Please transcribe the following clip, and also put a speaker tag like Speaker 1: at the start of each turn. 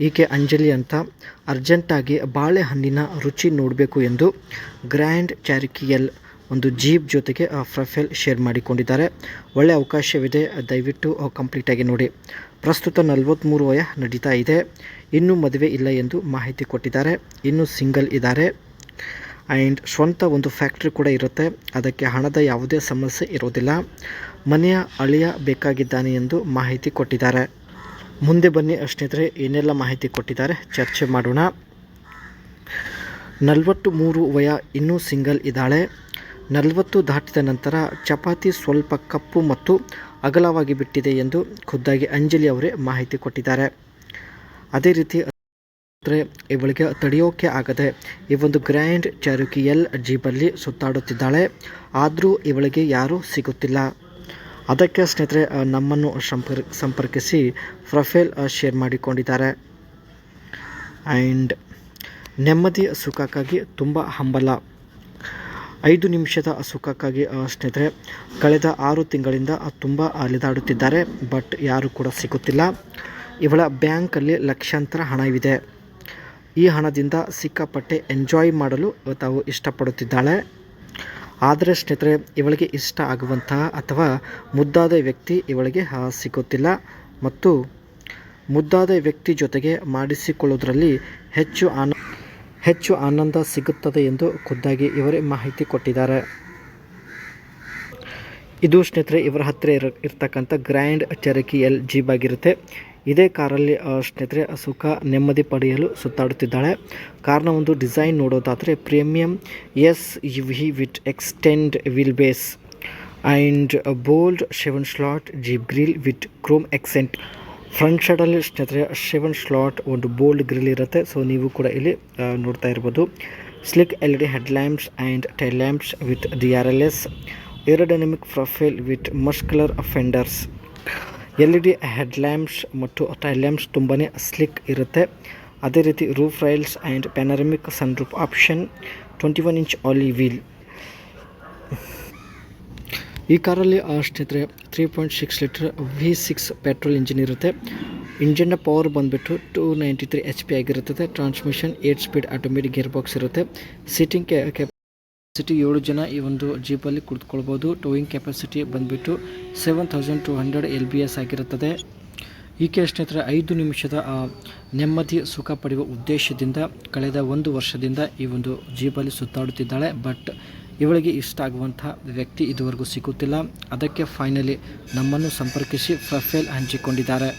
Speaker 1: ಈಕೆ ಅಂಜಲಿ ಅಂತ ಅರ್ಜೆಂಟಾಗಿ ಬಾಳೆಹಣ್ಣಿನ ರುಚಿ ನೋಡಬೇಕು ಎಂದು ಗ್ರ್ಯಾಂಡ್ ಚಾರಿಕಿಯಲ್ ಒಂದು ಜೀಪ್ ಜೊತೆಗೆ ಪ್ರೊಫೈಲ್ ಶೇರ್ ಮಾಡಿಕೊಂಡಿದ್ದಾರೆ. ಒಳ್ಳೆ ಅವಕಾಶವಿದೆ. ದಯವಿಟ್ಟು ಕಂಪ್ಲೀಟಾಗಿ ನೋಡಿ. ಪ್ರಸ್ತುತ ನಲವತ್ತ್ಮೂರು ವಯ ನಡೀತಾ ಇದೆ. ಇನ್ನೂ ಮದುವೆ ಇಲ್ಲ ಎಂದು ಮಾಹಿತಿ ಕೊಟ್ಟಿದ್ದಾರೆ. ಇನ್ನೂ ಸಿಂಗಲ್ ಇದ್ದಾರೆ. ಆ್ಯಂಡ್ ಸ್ವಂತ ಒಂದು ಫ್ಯಾಕ್ಟ್ರಿ ಕೂಡ ಇರುತ್ತೆ. ಅದಕ್ಕೆ ಹಣದ ಯಾವುದೇ ಸಮಸ್ಯೆ ಇರೋದಿಲ್ಲ. ಮನೆಯ ಅಳಿಯ ಬೇಕಾಗಿದ್ದಾನೆ ಎಂದು ಮಾಹಿತಿ ಕೊಟ್ಟಿದ್ದಾರೆ. ಮುಂದೆ ಬನ್ನಿ ಸ್ನೇಹಿತರೆ, ಏನೆಲ್ಲ ಮಾಹಿತಿ ಕೊಟ್ಟಿದ್ದಾರೆ, ಚರ್ಚೆ ಮಾಡೋಣ. ನಲವತ್ತು ಮೂರು ವಯ ಇನ್ನೂ ಸಿಂಗಲ್ ಇದ್ದಾಳೆ. ನಲವತ್ತು ದಾಟಿದ ನಂತರ ಚಪಾತಿ ಸ್ವಲ್ಪ ಕಪ್ಪು ಮತ್ತು ಅಗಲವಾಗಿ ಬಿಟ್ಟಿದೆ ಎಂದು ಖುದ್ದಾಗಿ ಅಂಜಲಿ ಅವರೇ ಮಾಹಿತಿ ಕೊಟ್ಟಿದ್ದಾರೆ. ಅದೇ ರೀತಿ ಇವಳಿಗೆ ತಡೆಯೋಕೆ ಆಗದೆ ಈ ಒಂದು ಗ್ರ್ಯಾಂಡ್ ಚಾರುಕಿಯಲ್ ಜೀಬಲ್ಲಿ ಸುತ್ತಾಡುತ್ತಿದ್ದಾಳೆ. ಆದರೂ ಇವಳಿಗೆ ಯಾರೂ ಸಿಗುತ್ತಿಲ್ಲ. ಅದಕ್ಕೆ ಸ್ನೇಹಿತರೆ ನಮ್ಮನ್ನು ಸಂಪರ್, ಸಂಪರ್ಕಿಸಿ ಪ್ರೊಫೈಲ್ ಶೇರ್ ಮಾಡಿಕೊಂಡಿದ್ದಾರೆ. ಆ್ಯಂಡ್ ನೆಮ್ಮದಿ ಸುಖಕ್ಕಾಗಿ ತುಂಬ ಹಂಬಲ. ಐದು ನಿಮಿಷದ ಸುಖಕ್ಕಾಗಿ ಸ್ನೇಹಿತರೆ, ಕಳೆದ ಆರು ತಿಂಗಳಿಂದ ತುಂಬ ಅಲೆದಾಡುತ್ತಿದ್ದಾರೆ, ಬಟ್ ಯಾರೂ ಕೂಡ ಸಿಗುತ್ತಿಲ್ಲ. ಇವಳ ಬ್ಯಾಂಕಲ್ಲಿ ಲಕ್ಷಾಂತರ ಹಣವಿದೆ. ಈ ಹಣದಿಂದ ಸಿಕ್ಕಾಪಟ್ಟೆ ಎಂಜಾಯ್ ಮಾಡಲು ತಾವು ಇಷ್ಟಪಡುತ್ತಿದ್ದಾಳೆ. ಆದರೆ ಸ್ನೇಹಿತರೆ, ಇವಳಿಗೆ ಇಷ್ಟ ಆಗುವಂತಹ ಅಥವಾ ಮುದ್ದಾದ ವ್ಯಕ್ತಿ ಇವಳಿಗೆ ಸಿಗುತ್ತಿಲ್ಲ ಮತ್ತು ಮುದ್ದಾದ ವ್ಯಕ್ತಿ ಜೊತೆಗೆ ಮಾಡಿಸಿಕೊಳ್ಳುವುದರಲ್ಲಿ ಹೆಚ್ಚು ಆನ, ಹೆಚ್ಚು ಆನಂದ ಸಿಗುತ್ತದೆ ಎಂದು ಖುದ್ದಾಗಿ ಇವರೇ ಮಾಹಿತಿ ಕೊಟ್ಟಿದ್ದಾರೆ. ಇದು ಸ್ನೇಹಿತರೆ, ಇವರ ಹತ್ತಿರ ಇರ, ಇರ್ತಕ್ಕಂಥ ಗ್ರ್ಯಾಂಡ್ ಚೆರಕಿ ಎಲ್ ಜೀಬ್ ಆಗಿರುತ್ತೆ ಇದೇ ಕಾರಲ್ಲಿ ಸ್ನೇಹಿತರೆ ಸುಖ ನೆಮ್ಮದಿ ಪಡೆಯಲು ಸುತ್ತಾಡುತ್ತಿದ್ದಾಳೆ. ಕಾರ್ನ ಒಂದು ಡಿಸೈನ್ ನೋಡೋದಾದರೆ, premium S U V with extend wheel base and bold seven slot Jeep grille with chrome accent. Front ಸೈಡಲ್ಲಿ, ಸ್ನೇಹಿತರೆ, ಸೆವೆನ್ ಸ್ಲಾಟ್ ಒಂದು ಬೋಲ್ಡ್ ಗ್ರಿಲ್ ಇರುತ್ತೆ. ಸೊ ನೀವು ಕೂಡ ಇಲ್ಲಿ ನೋಡ್ತಾ ಇರ್ಬೋದು. Sleek L D head lamps and tail lamps with D R L S aerodynamic profile with muscular fenders L E D head lamps ಮತ್ತು ಟೈಲ್ ಲ್ಯಾಂಪ್ಸ್ ತುಂಬಾ ಸ್ಲಿಕ್ ಇರುತ್ತೆ. ಅದೇ ರೀತಿ roof rails and panoramic sun roof option twenty one inch alloy wheel ಈ ಕಾರಲ್ಲಿ ಸ್ನೇಹಿತರೆ three point six litre V six petrol engine ಇರುತ್ತೆ. ಇಂಜಿನ್ನ ಪವರ್ ಬಂದುಬಿಟ್ಟು two ninety three H P ಆಗಿರುತ್ತದೆ. Transmission eight speed automatic gear box ಇರುತ್ತೆ seating capacity ಏಳು ಜನ ಈ ಒಂದು ಜೀಪಲ್ಲಿ ಕುಳಿತುಕೊಳ್ಬೋದು. ಟೋಯಿಂಗ್ ಕೆಪಾಸಿಟಿ ಬಂದುಬಿಟ್ಟು seven thousand two hundred L B S ಆಗಿರುತ್ತದೆ. ಈಕೆ ಸ್ನೇಹಿತರೆ, ಐದು ನಿಮಿಷದ ನೆಮ್ಮದಿ, ಸುಖ ಪಡೆಯುವ ಉದ್ದೇಶದಿಂದ ಕಳೆದ ಒಂದು ವರ್ಷದಿಂದ ಈ ಒಂದು ಜೀಪಲ್ಲಿ ಸುತ್ತಾಡುತ್ತಿದ್ದಾಳೆ. ಬಟ್ ಇವಳಿಗೆ ಇಷ್ಟ ಆಗುವಂಥ ವ್ಯಕ್ತಿ ಇದುವರೆಗೂ ಸಿಗುತ್ತಿಲ್ಲ. ಅದಕ್ಕೆ ಫೈನಲಿ ನಮ್ಮನ್ನು ಸಂಪರ್ಕಿಸಿ ಪ್ರೊಫೈಲ್ ಹಂಚಿಕೊಂಡಿದ್ದಾರೆ.